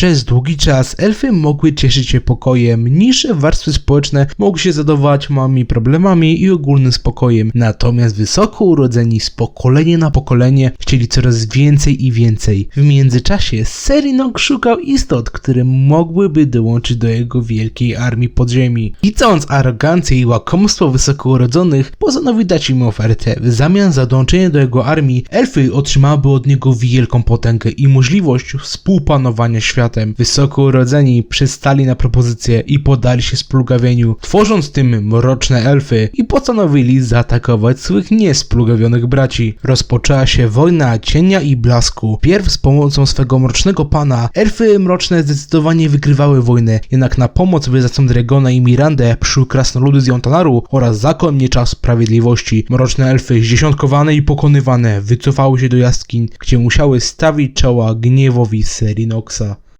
Przez długi czas elfy mogły cieszyć się pokojem, niższe warstwy społeczne mogły się zadowalać małymi problemami i ogólnym spokojem. Natomiast wysoko urodzeni z pokolenia na pokolenie chcieli coraz więcej i więcej. W międzyczasie Selinok szukał istot, które mogłyby dołączyć do jego wielkiej armii podziemi. Widząc arogancję i łakomstwo wysoko urodzonych, postanowił dać im ofertę. W zamian za dołączenie do jego armii, elfy otrzymałyby od niego wielką potęgę i możliwość współpanowania światem. Wysoko urodzeni przystali na propozycję i podali się splugawieniu, tworząc tym mroczne elfy i postanowili zaatakować swych niesplugawionych braci. Rozpoczęła się wojna cienia i blasku. Pierw z pomocą swego mrocznego pana, elfy mroczne zdecydowanie wygrywały wojnę, jednak na pomoc wyzacą Dragona i Mirandę przyszły krasnoludy z Jontanaru oraz zakon Miecza Sprawiedliwości. Mroczne elfy zdziesiątkowane i pokonywane wycofały się do jaskiń, gdzie musiały stawić czoła gniewowi Serinoxa.